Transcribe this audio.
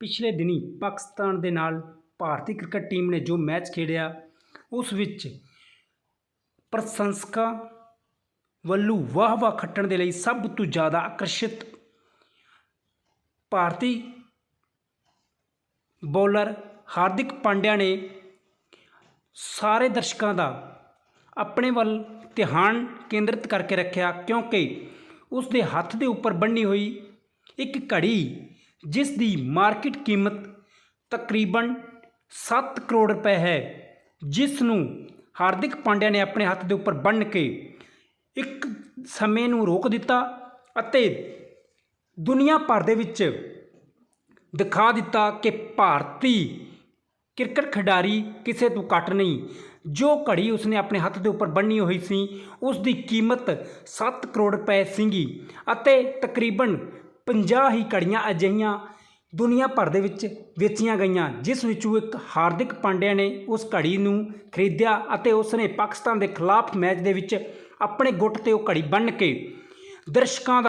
ਪਿਛਲੇ ਦਿਨੀ ਪਾਕਿਸਤਾਨ ਦੇ ਨਾਲ ਭਾਰਤੀ ਕ੍ਰਿਕਟ ਟੀਮ ਨੇ ਜੋ ਮੈਚ ਖੇਡਿਆ, ਉਸ ਵਿੱਚ ਪ੍ਰਸ਼ੰਸਕਾਂ ਵੱਲੋਂ ਵਾਹ ਵਾਹ ਖੱਟਣ ਦੇ ਲਈ ਸਭ ਤੋਂ ਜ਼ਿਆਦਾ ਆਕਰਸ਼ਿਤ ਭਾਰਤੀ ਬੋਲਰ ਹਾਰਦਿਕ ਪਾਂਡਿਆ ਨੇ ਸਾਰੇ ਦਰਸ਼ਕਾਂ ਦਾ ਆਪਣੇ ਵੱਲ ਧਿਆਨ ਕੇਂਦਰਿਤ ਕਰਕੇ ਰੱਖਿਆ ਕਿਉਂਕਿ ਉਸ ਦੇ ਹੱਥ ਦੇ ਉੱਪਰ ਬੰਨੀ ਹੋਈ ਇੱਕ ਘੜੀ ਜਿਸ ਦੀ ਮਾਰਕੀਟ ਕੀਮਤ ਤਕਰੀਬਨ 7 ਕਰੋੜ ਰੁਪਏ ਹੈ, ਜਿਸ ਨੂੰ ਹਾਰਦਿਕ ਪਾਂਡਿਆ ਨੇ ਆਪਣੇ ਹੱਥ ਦੇ ਉੱਪਰ ਬੰਨ੍ਹ ਕੇ ਇੱਕ ਸਮੇਂ ਨੂੰ ਰੋਕ ਦਿੱਤਾ ਅਤੇ ਦੁਨੀਆ ਭਰ ਦੇ ਵਿੱਚ ਦਿਖਾ ਦਿੱਤਾ ਕਿ ਭਾਰਤੀ ਕ੍ਰਿਕਟ ਖਿਡਾਰੀ ਕਿਸੇ ਤੋਂ ਘੱਟ ਨਹੀਂ। ਜੋ ਘੜੀ ਉਸਨੇ ਆਪਣੇ ਹੱਥ ਦੇ ਉੱਪਰ ਬੰਨੀ ਹੋਈ ਸੀ ਉਸ ਦੀ ਕੀਮਤ 7 ਕਰੋੜ ਰੁਪਏ ਸੀਗੀ ਅਤੇ ਤਕਰੀਬਨ 50 ਹੀ ਘੜੀਆਂ ਅਜਿਹੀਆਂ ਦੁਨੀਆ ਭਰ ਦੇ ਵਿੱਚ ਵੇਚੀਆਂ ਗਈਆਂ, ਜਿਸ ਵਿੱਚੋਂ ਇੱਕ ਹਾਰਦਿਕ ਪਾਂਡਿਆ ਨੇ ਉਸ ਘੜੀ ਨੂੰ ਖਰੀਦਿਆ ਅਤੇ ਉਸ ਨੇ ਪਾਕਿਸਤਾਨ ਦੇ ਖਿਲਾਫ ਮੈਚ ਦੇ ਵਿੱਚ ਆਪਣੇ ਗੁੱਟ ਤੇ ਉਹ ਘੜੀ ਬੰਨ੍ਹ ਕੇ ਦਰਸ਼ਕਾਂ